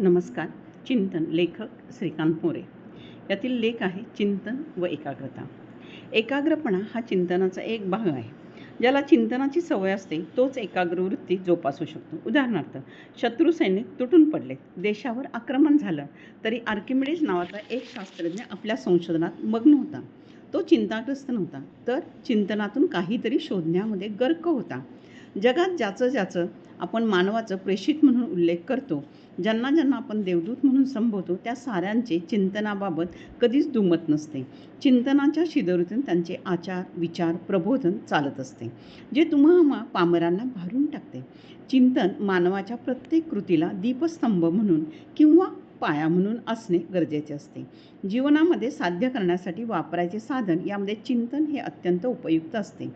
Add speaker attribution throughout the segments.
Speaker 1: नमस्कार चिंतन लेखक श्रीकांत मोरे. यातील लेख आहे चिंतन व एकाग्रता. एकाग्रपणा हा चिंतनाचा एक भाग आहे. ज्याला चिंतनाची सवय असते तोच एकाग्रवृत्ती जोपासू शकतो. उदाहरणार्थ शत्रू सैनिक तुटून पडले देशावर आक्रमण झालं तरी आर्किमिडीज नावाचा एक शास्त्रज्ञ आपल्या संशोधनात मग्न होता. तो चिंताग्रस्त नव्हता तर चिंतनातून काहीतरी शोधण्यामध्ये गर्क होता. जगात ज्याचं ज्याचं आपण मानवाचं प्रेषित म्हणून उल्लेख करतो ज्यांना ज्यांना आपण देवदूत म्हणून संबोधतो त्या साऱ्यांचे चिंतनाबाबत कधीच दुमत नसते. चिंतनाच्या शिदोरीतून त्यांचे आचार विचार प्रबोधन चालत असते जे तुम्हा पामरांना भारून टाकते. चिंतन मानवाच्या प्रत्येक कृतीला दीपस्तंभ म्हणून किंवा पाया म्हणून असणे गरजेचे असते. जीवनामध्ये साध्य करण्यासाठी वापरायचे साधन यामध्ये चिंतन हे अत्यंत उपयुक्त असते.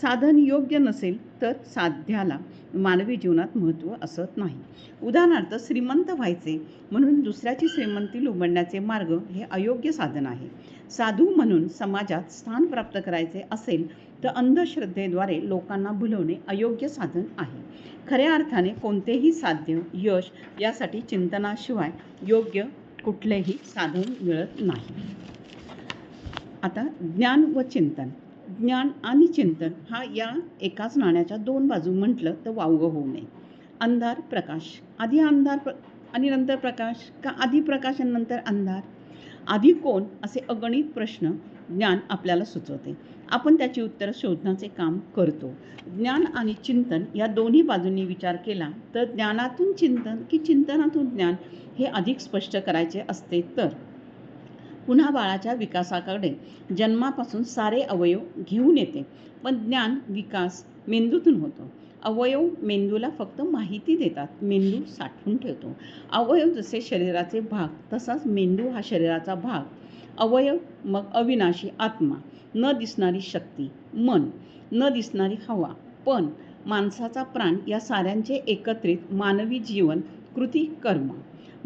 Speaker 1: साधन योग्य नसेल तर साध्याला मानवी जीवनात महत्त्व असत नाही. उदाहरणार्थ श्रीमंत व्हायचे म्हणून दुसऱ्याची श्रीमंती लुबडण्याचे मार्ग हे अयोग्य साधन आहे. साधू म्हणून समाजात स्थान प्राप्त करायचे असेल तर अंधश्रद्धेद्वारे लोकांना भुलवणे अयोग्य साधन आहे. खऱ्या अर्थाने कोणतेही साध्य यश यासाठी चिंतनाशिवाय योग्य कुठलेही साधन मिळत नाही. आता ज्ञान व चिंतन. ज्ञान आणि चिंतन हा या एकाच नाण्याच्या दोन बाजू म्हटलं तर वावगं होऊ नये. अंधार प्रकाश. आधी अंधार प्र आणि नंतर प्रकाश? का आधी प्रकाश आणि नंतर अंधार? आधी कोण? असे अगणित प्रश्न ज्ञान आपल्याला सुचवते. आपण त्याची उत्तरं शोधण्याचे काम करतो. ज्ञान आणि चिंतन या दोन्ही बाजूंनी विचार केला तर ज्ञानातून चिंतन की चिंतनातून ज्ञान हे अधिक स्पष्ट करायचे असते तर? पुन्हा बाळाच्या विकासाकडे. जन्मापासून सारे अवयव घेऊन येते. पण ज्ञान विकास मेंदूतून होतो. अवयव मेंदूला फक्त माहिती देतात. मेंदू साठवून ठेवतो. अवयव जसे शरीराचे भाग तसाच मेंदू हा शरीराचा भाग. अवयव मग अविनाशी आत्मा. न दिसणारी शक्ती मन. न दिसणारी हवा. पण माणसाचा प्राण या साऱ्यांचे एकत्रित मानवी जीवन कृती कर्म.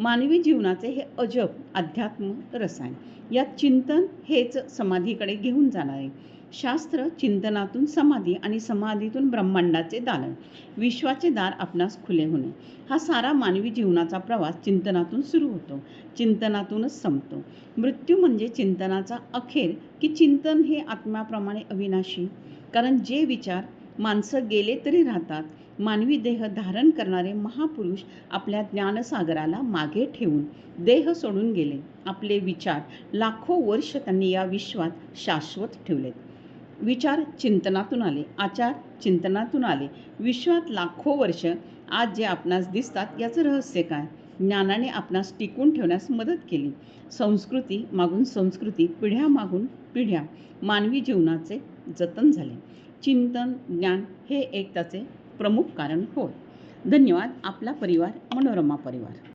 Speaker 1: मानवी जीवनाचे हे अजब अध्यात्म रसायन. यात चिंतन हेच समाधीकडे घेऊन जाणार आहे. शास्त्र चिंतनातून समाधी आणि समाधीतून ब्रह्मांडाचे दालन. विश्वाचे दार आपणास खुले होणे. हा सारा मानवी जीवनाचा प्रवास चिंतनातून सुरू होतो. चिंतनातूनच संपतो. मृत्यू म्हणजे चिंतनाचा अखेर की चिंतन हे आत्म्याप्रमाणे अविनाशी. कारण जे विचार माणसं गेले तरी राहतात मानवी देह धारण करणारे महापुरुष आपल्या ज्ञानसागराला मागे ठेवून देह सोडून गेले. आपले विचार लाखो वर्ष त्यांनी या विश्वात शाश्वत ठेवलेत. विचार चिंतनातून आले आचार चिंतनातून आले. विश्वात लाखो वर्ष आज जे आपणास दिसतात याचं रहस्य काय? ज्ञानाने आपणास टिकून ठेवण्यास मदत केली. संस्कृती मागून संस्कृती पिढ्या मागून पिढ्या मानवी जीवनाचे जतन झाले. चिंतन ज्ञान हे एक त्याचे प्रमुख कारण होय. धन्यवाद. आपला परिवार मनोरमा परिवार.